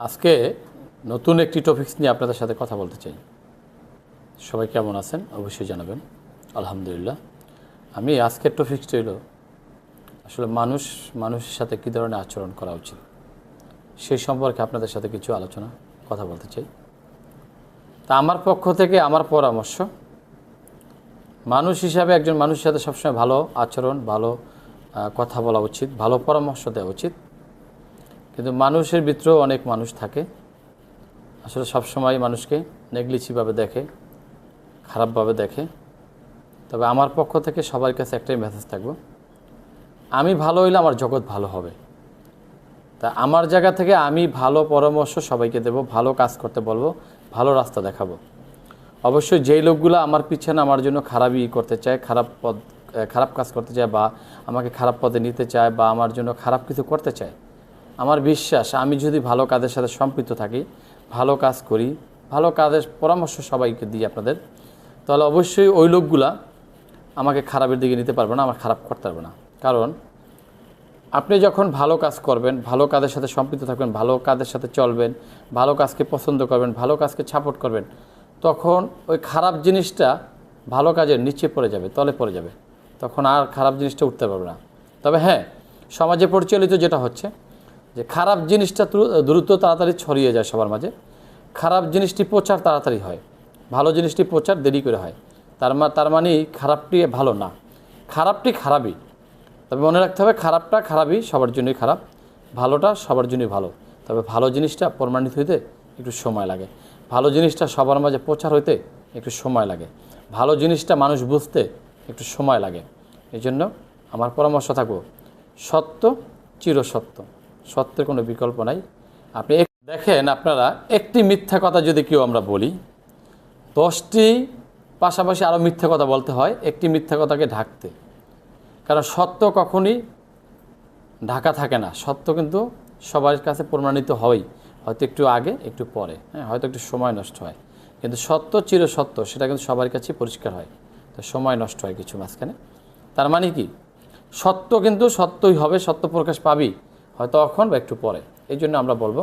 আজকে নতুন একটি টপিকস নিয়ে আপনাদের সাথে কথা বলতে চাই। সবাই কেমন আছেন? অবশ্যই জানাবেন। আলহামদুলিল্লাহ। আমি আজকের টপিকসটা হলো, আসলে মানুষ, মানুষের সাথে কী ধরনের আচরণ করা উচিত? সেই সম্পর্কে আপনাদের সাথে কিছু আলোচনা, কথা বলতে চাই। তা আমার পক্ষ থেকে আমার পরামর্শ, মানুষ হিসাবে একজন মানুষের সাথে সবসময় ভালো আচরণ, ভালো কথা বলা উচিত, ভালো পরামর্শ দেওয়া উচিত। কিন্তু মানুষের ভিতরেও অনেক মানুষ থাকে। আসলে সবসময় মানুষকে নেগলিচিভাবে দেখে, খারাপভাবে দেখে। তবে আমার পক্ষ থেকে সবার কাছে একটাই মেসেজ থাকব, আমি ভালো হইলে আমার জগৎ ভালো হবে। তা আমার জায়গা থেকে আমি ভালো পরামর্শ সবাইকে দেব, ভালো কাজ করতে বলব, ভালো রাস্তা দেখাবো। অবশ্যই যেই লোকগুলো আমার পিছনে আমার জন্য খারাপই করতে চায়, খারাপ পদ খারাপ কাজ করতে চায় বা আমাকে খারাপ পদে নিতে চায় বা আমার জন্য খারাপ কিছু করতে চায় আমার বিশ্বাস, আমি যদি ভালো কাজের সাথে সম্পৃক্ত থাকি, ভালো কাজ করি, ভালো কাজের পরামর্শ সবাইকে দিই আপনাদের, তাহলে অবশ্যই ওই লোকগুলা আমাকে খারাপের দিকে নিতে পারবে না, আমার খারাপ করতে পারবে না। কারণ, আপনি যখন ভালো কাজ করবেন, ভালো কাজের সাথে সম্পৃক্ত থাকবেন, ভালো কাজের সাথে চলবেন, ভালো কাজকে পছন্দ করবেন, ভালো কাজকে সাপোর্ট করবেন, তখন ওই খারাপ জিনিসটা ভালো কাজের নিচে পড়ে যাবে, তলে পড়ে যাবে। তখন আর খারাপ জিনিসটা উঠতে পারবে না। তবে হ্যাঁ সমাজে পরিচালিত যেটা হচ্ছে যে খারাপ জিনিসটা দ্রুত তাড়াতাড়ি ছড়িয়ে যায় সবার মাঝে। খারাপ জিনিসটি প্রচার তাড়াতাড়ি হয়। ভালো জিনিসটি প্রচার দেরি করে হয়। তার মা, তার মানে খারাপটি ভালো না। খারাপটি খারাপই। তবে মনে রাখতে হবে খারাপটা খারাপই, সবার জন্যই খারাপ। ভালোটা সবার জন্যই ভালো। তবে ভালো জিনিসটা প্রমাণিত হইতে একটু সময় লাগে। ভালো জিনিসটা সবার মাঝে প্রচার হইতে একটু সময় লাগে। ভালো জিনিসটা মানুষ বুঝতে একটু সময় লাগে। এই জন্য আমার পরামর্শ থাকব, সত্য চিরসত্য। সত্যের কোনো বিকল্প নাই। আপনি দেখেন আপনারা, একটি মিথ্যা কথা যদি কেউ আমরা বলি, দশটি পাশাপাশি আরও মিথ্যা কথা বলতে হয়, একটি মিথ্যা কথাকে ঢাকতে। কারণ সত্য কখনই ঢাকা থাকে না। সত্য কিন্তু সবার কাছে প্রমাণিত হয়ই হয়তো একটু আগে, একটু পরে। হ্যাঁ হয়তো একটু সময় নষ্ট হয়। কিন্তু সত্য চির সত্য, সেটা কিন্তু সবার কাছে পরিষ্কার হয়। তো সময় নষ্ট হয় কিছু মাঝখানে। তার মানে কি? সত্য কিন্তু সত্যই হবে, সত্য প্রকাশ পাবি। হয়তো তখন বা একটু পরে। এই জন্য আমরা বলব,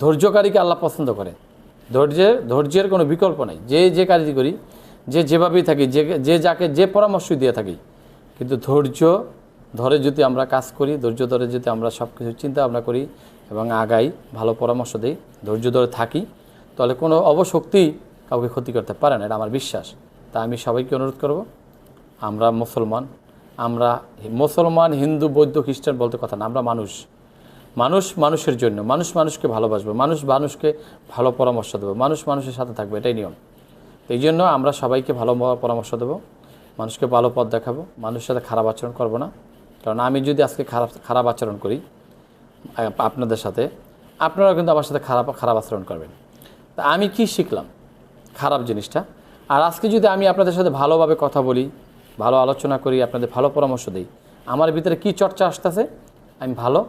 ধৈর্যকারীকে আল্লাহ পছন্দ করে ধৈর্যের ধৈর্যের কোনো বিকল্প নাই। যে যে কাজই করি, যে যেভাবেই থাকি, যে যে যাকে যে পরামর্শই দিয়ে থাকি, কিন্তু ধৈর্য ধরে যদি আমরা কাজ করি, ধৈর্য ধরে যদি আমরা সব কিছু চিন্তা ভাবনা করি এবং আগাই, ভালো পরামর্শ দিই, ধৈর্য ধরে থাকি, তাহলে কোনো অবশক্তি কাউকে ক্ষতি করতে পারে না। এটা আমার বিশ্বাস। তা আমি সবাইকে অনুরোধ করব, আমরা মুসলমান আমরা মুসলমান, হিন্দু, বৌদ্ধ, খ্রিস্টান বলতে কথা না, আমরা মানুষ। মানুষ মানুষের জন্য, মানুষ মানুষকে ভালোবাসবে, মানুষ মানুষকে ভালো পরামর্শ দেবো, মানুষ মানুষের সাথে থাকবে, এটাই নিয়ম। তো এই জন্য আমরা সবাইকে ভালো পরামর্শ দেবো, মানুষকে ভালো পথ দেখাবো, মানুষের সাথে খারাপ আচরণ করব না। কারণ আমি যদি আজকে খারাপ খারাপ আচরণ করি আপনাদের সাথে, আপনারাও কিন্তু আমার সাথে খারাপ খারাপ আচরণ করবেন। তা আমি কি শিখলাম? খারাপ জিনিসটা। আর আজকে যদি আমি আপনাদের সাথে ভালোভাবে কথা বলি ভালো আলোচনা করি, আপনাদের ভালো পরামর্শ দিই। আমার ভিতরে কি চর্চা আসতেছে? আমি ভালো,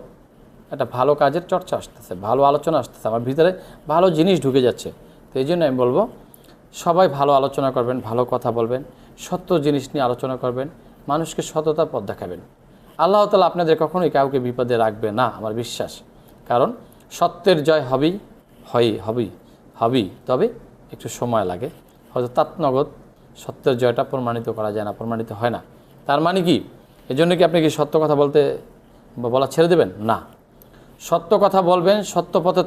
একটা ভালো কাজের চর্চা আসতেছে, ভালো আলোচনা আসতেছে, আমার ভিতরে ভালো জিনিস ঢুকে যাচ্ছে। তো এই জন্য আমি বলব, সবাই ভালো আলোচনা করবেন, ভালো কথা বলবেন, সত্য জিনিস নিয়ে আলোচনা করবেন, মানুষকে সততার পথ দেখাবেন। আল্লাহ তালা আপনাদের কখনোই কাউকে বিপদে রাখবে না, আমার বিশ্বাস। কারণ সত্যের জয় হবেই হয় হবেই হবেই। তবে একটু সময় লাগে। হয়তো তাৎনগদ সত্যের জয়টা প্রমাণিত করা যায় না, প্রমাণিত হয় না। তার মানে কি? এজন্য কি আপনি কি সত্য কথা বলতে, বলা ছেড়ে দেবেন? না। সত্য কথা বলবেন, সত্য পথে